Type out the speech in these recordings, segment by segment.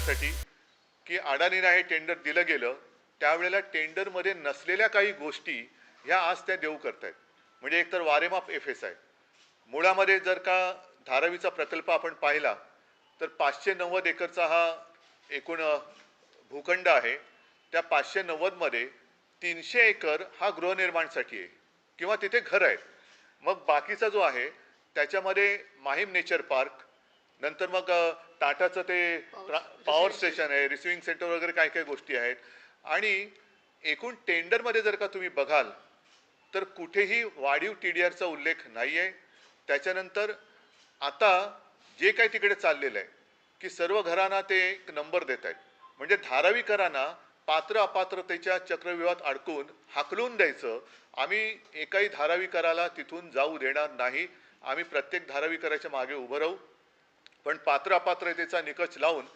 करण्यासाठी की अडाणीला हे टेंडर दिलं गेलं त्यावेळेला टेंडरमध्ये नसलेल्या काही गोष्टी ह्या आज त्या देऊ करतायत. म्हणजे एकतर वारेमाप एफ एस आहे मुळामध्ये जर का धारावीचा प्रकल्प आपण पाहिला तर पाचशे नव्वद एकरचा हा एकूण भूखंड आहे. त्या पाचशे नव्वदमध्ये तीनशे एकर हा गृहनिर्माणसाठी आहे. किंवा तिथे घर आहेत. मग बाकीचा जो आहे त्याच्यामध्ये माहीम नेचर पार्क नंतर मग टाटाचं ते पॉवर स्टेशन आहे रिसिव्हिंग सेंटर वगैरे काय काय गोष्टी आहेत. आणि एकूण टेंडरमध्ये जर का तुम्ही बघाल तर कुठेही वाढीव टी डी आरचा उल्लेख नाही आहे त्याच्यानंतर आता जे काही तिकडे चाललेलं आहे की सर्व घरांना ते एक नंबर देत आहेत. म्हणजे धारावीकरांना पात्र अपात्रतेच्या चक्रव्यूहात अडकून हाकलून द्यायचं आम्ही एकाही धारावीकराला तिथून जाऊ देणार नाही. आम्ही प्रत्येक धारावीकराच्या मागे उभं राहू. पण पात्रअपात्रतेचा निकष लावून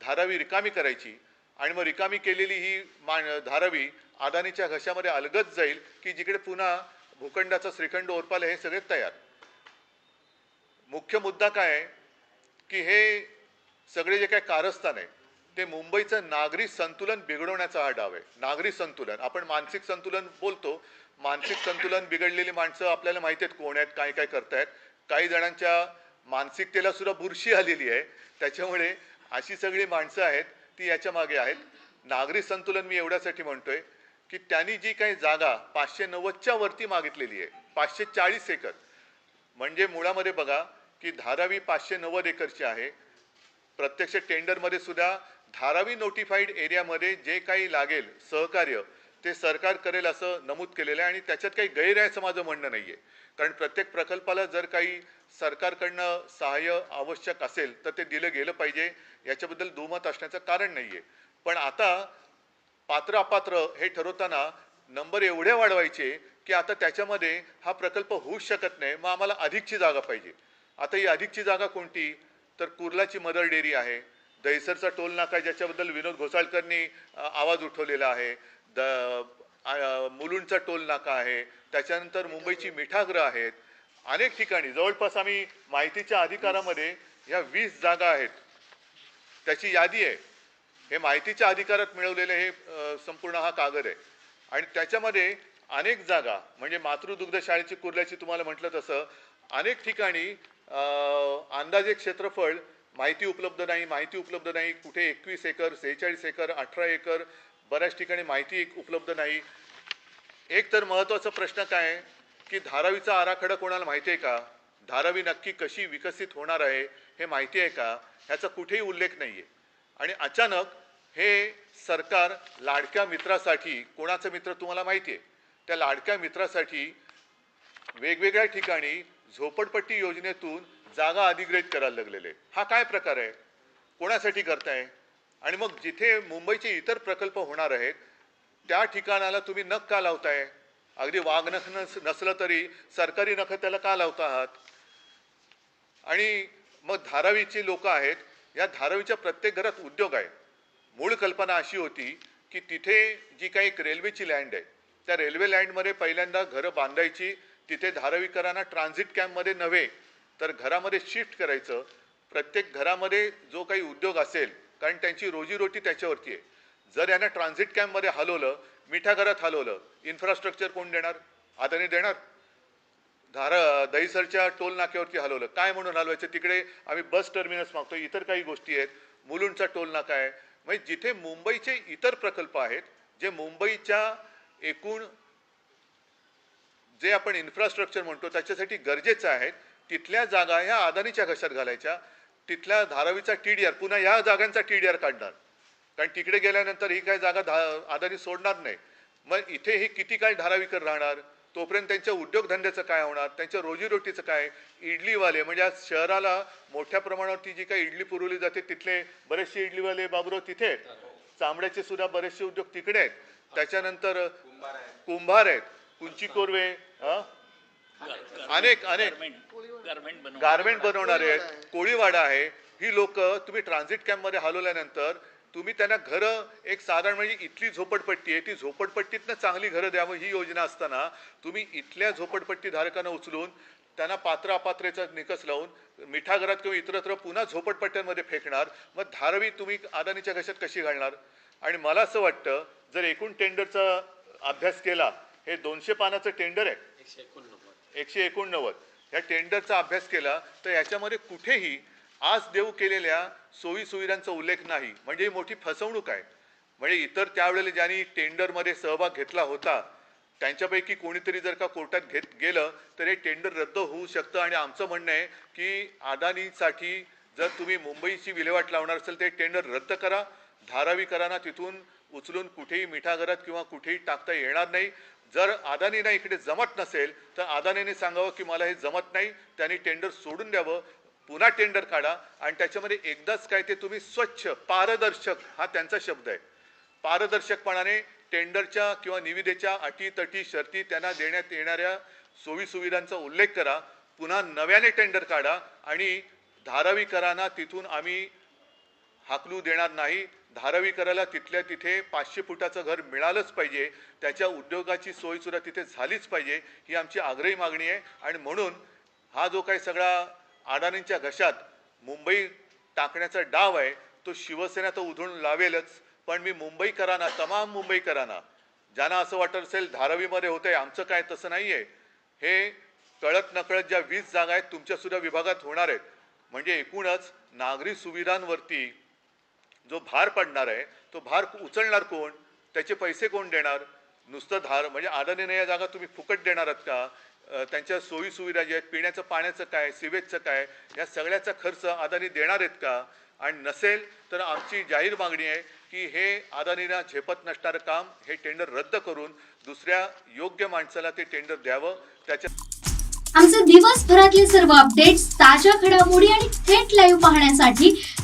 धारावी रिकामी करायची. आणि मग रिकामी केलेली ही मा धारावी अदानीच्या घशामध्ये अलगत जाईल की जिकडे पुन्हा भूखंडाचा श्रीखंड ओरपाल हे सगळे तयार. मुख्य मुद्दा काय की हे सगळे जे काही कारस्थान आहे ते मुंबईचं नागरी संतुलन बिघडवण्याचा हा डाव आहे. नागरी संतुलन. आपण मानसिक संतुलन बोलतो. मानसिक संतुलन बिघडलेली माणसं आपल्याला माहिती आहेत कोण आहेत काय काय करतायत. काही जणांच्या मानसिकतेला सुद्धा बुरशी आलेली आहे. त्याच्यामुळे अशी सगळी माणसं आहेत ती याच्या मागे आहेत. नागरी संतुलन मी एवढ्यासाठी म्हणतोय की त्यांनी जी काही जागा पाचशे नव्वदच्या वरती मागितलेली आहे पाचशे चाळीस एकर. म्हणजे मुळामध्ये बघा की धारावी पाचशे नव्वद एकरची आहे. प्रत्यक्ष टेंडरमध्ये सुद्धा धारावी नोटिफाईड एरियामध्ये जे काही लागेल सहकार्य ते सरकार करेल असं नमूद केलेलं आहे आणि त्याच्यात काही गैर आहे असं माझं म्हणणं नाहीये. कारण प्रत्येक प्रकल्पाला जर काही सरकारकडनं सहाय्य आवश्यक असेल तर ते दिलं गेलं पाहिजे. याच्याबद्दल दुमत असण्याचं कारण नाहीये. पण आता पात्र अपात्र हे ठरवताना नंबर एवढे वाढवायचे की आता त्याच्यामध्ये हा प्रकल्प होऊच शकत नाही मग आम्हाला अधिकची जागा पाहिजे. आता ही अधिकची जागा कोणती? तर कुर्लाची मदर डेअरी आहे. दहिसरचा टोल नाका आहे, ज्याच्याबद्दल विनोद घोसाळकरनी आवाज उठवलेला आहे. द मुलुंडचा टोल नाका आहे. त्याच्यानंतर मुंबईची मिठागृह आहेत. अनेक ठिकाणी जवळपास आम्ही माहितीच्या अधिकारामध्ये ह्या वीस जागा आहेत. त्याची यादी आहे. हे माहितीच्या अधिकारात मिळवलेले हे संपूर्ण हा कागद आहे. आणि त्याच्यामध्ये अनेक जागा म्हणजे मातृदुग्ध शाळेची कुर्ल्याची तुम्हाला म्हटलं तसं अनेक ठिकाणी अंदाजे क्षेत्रफळ माहिती उपलब्ध नाही माहिती उपलब्ध नाही. कुठे एकवीस एकर सेहेचाळीस एकर अठरा एकर बऱ्याच ठिकाणी माहिती उपलब्ध नाही. एक तर महत्त्वाचा प्रश्न काय की धारावीचा आराखडा कोणाला माहिती आहे का? धारावी नक्की कशी विकसित होणार आहे हे माहिती आहे का? ह्याचा कुठेही उल्लेख नाही आहे आणि अचानक हे सरकार लाडक्या मित्रासाठी कोणाचं मित्र तुम्हाला माहिती आहे? त्या लाडक्या मित्रासाठी वेगवेगळ्या ठिकाणी झोपडपट्टी योजनेतून जागा अधिग्रहित करायला लागलेले हा काय प्रकार आहे? कोणासाठी करताय? आणि मग जिथे मुंबईचे इतर प्रकल्प होणार आहेत त्या ठिकाणाला तुम्ही नख का लावताय? अगदी वाघ नख नस नसलं तरी सरकारी नख त्याला का लावता आहात आणि मग धारावीची लोक आहेत या धारावीच्या प्रत्येक घरात उद्योग आहे. मूळ कल्पना अशी होती की तिथे जी काही एक रेल्वेची लँड आहे त्या रेल्वे लँडमध्ये पहिल्यांदा घरं बांधायची तिथे धारावीकरांना ट्रान्झिट कॅम्पमध्ये नव्हे तर घरामध्ये शिफ्ट करायचं. प्रत्येक घरामध्ये जो काही उद्योग असेल कारण त्यांची रोजीरोटी त्याच्यावरती आहे. जर यांना ट्रान्झिट कॅम्पमध्ये हलवलं मिठा घरात हलवलं इन्फ्रास्ट्रक्चर कोण देणार? अदानी देणार? धारा दहीसरच्या टोल नाक्यावरती हलवलं. काय म्हणून हलवायचं? तिकडे आम्ही बस टर्मिनस मागतो. इतर काही गोष्टी आहेत. मुलुंडचा टोल नाका आहे. म्हणजे जिथे मुंबईचे इतर प्रकल्प आहेत जे मुंबईच्या एकूण जे आपण इन्फ्रास्ट्रक्चर म्हणतो त्याच्यासाठी गरजेचं आहे तिथल्या जागा ह्या अदानीच्या घशात घालायच्या. तिथल्या धारावीचा टी डी आर पुन्हा या जागांचा टी डी आर काढणार. कारण तिकडे गेल्यानंतर ही काय जागा धा अदानी सोडणार नाही. मग इथे हे किती काळ धारावीकर राहणार? तोपर्यंत त्यांच्या उद्योगधंद्याचं काय होणार? त्यांच्या रोजीरोटीचं काय? इडलीवाले म्हणजे आज शहराला मोठ्या प्रमाणावरती जी काही इडली पुरवली जाते तिथले बरेचसे इडलीवाले बाबुराव तिथे आहेत. चामड्याचे सुद्धा बरेचसे उद्योग तिकडे आहेत. त्याच्यानंतर कुंभार आहेत. कुंची कोरवे? अनेक अनेक. गारमेंट बनवणारे आहेत. कोळीवाडा आहे ही लोक तुम्ही ट्रान्झिट कॅम्पमध्ये हलवल्यानंतर तुम्ही त्यांना घरं एक साधारण म्हणजे इथली झोपडपट्टी आहे ती झोपडपट्टीतनं चांगली घरं द्यावं ही योजना असताना तुम्ही इथल्या झोपडपट्टी धारकांना उचलून त्यांना पात्र अपात्रेचा निकष लावून मिठागरात किंवा इतरत्र पुन्हा झोपडपट्ट्यांमध्ये फेकणार मग धारावी तुम्ही अदानीच्या घशात कशी घालणार? आणि मला असं वाटतं जर एकूण टेंडरचा अभ्यास केला हे दोनशे पानाचं टेंडर आहे. एकशे एकोणनव्वद. ह्या टेंडरचा अभ्यास केला तर याच्यामध्ये कुठेही आज देऊ केलेल्या सोयी सुविधांचा उल्लेख नाही. म्हणजे ही मोठी फसवणूक आहे. म्हणजे इतर त्यावेळेला ज्यांनी टेंडरमध्ये सहभाग घेतला होता त्यांच्यापैकी कोणीतरी जर का कोर्टात घेत गेलं तर हे टेंडर रद्द होऊ शकतं. आणि आमचं म्हणणं आहे की अदानीसाठी जर तुम्ही मुंबईची विल्हेवाट लावणार असेल तर टेंडर रद्द करा. धारावीकरांना तिथून उचलून कुठेही मिठागरात किंवा कुठेही टाकता येणार नाही. जर अदानीना इकडे जमत नसेल तर अदानीने सांगावं की मला हे जमत नाही त्यांनी टेंडर सोडून द्यावं पुन्हा टेंडर काढा आणि त्याच्यामध्ये एकदाच काय ते तुम्ही स्वच्छ पारदर्शक हा त्यांचा शब्द आहे. पारदर्शकपणाने टेंडरच्या किंवा निविदेच्या अटी तटी शर्ती त्यांना देण्यात येणाऱ्या सोयीसुविधांचा उल्लेख करा पुन्हा नव्याने टेंडर काढा आणि धारावीकरांना तिथून आम्ही हाकलू देणार नाही धारावीकराला तिथल्या तिथे पाचशे फुटाचं घर मिळालंच पाहिजे त्याच्या उद्योगाची सोयसुद्धा तिथे झालीच पाहिजे ही आमची आग्रही मागणी आहे. आणि म्हणून हा जो काही सगळा अडाणींच्या घशात मुंबई टाकण्याचा डाव आहे तो शिवसेना तर उधळून लावेलच पण मी मुंबईकरांना तमाम मुंबईकरांना ज्यांना असं वाटत असेल धारावीमध्ये होतंय आमचं काय तसं नाही आहे हे कळत नकळत ज्या वीस जागा आहेत तुमच्यासुद्धा विभागात होणार आहेत. म्हणजे एकूणच नागरी सुविधांवरती जो भार पडणार आहे तो भार उचलणार कोण? त्याचे पैसे कोण देणार? नुसतं धार म्हणजे आदानीने या जागा तुम्ही फुकट देणार आहात का? त्यांच्या सोयीसुविधा ज्या आहेत पिण्याचं पाण्याचं काय सिवेजचं काय या सगळ्याचा खर्च अदानी देणार आहेत का? आणि नसेल तर आमची जाहीर मागणी आहे की हे अदानीला झेपत नसणारं काम हे टेंडर रद्द करून दुसऱ्या योग्य माणसाला ते टेंडर द्यावं. त्याच्या आमचे दिवसभरातले सर्व अपडेट्स ताज्या घडामोडी आणि थेट लाईव्ह पाहण्यासाठी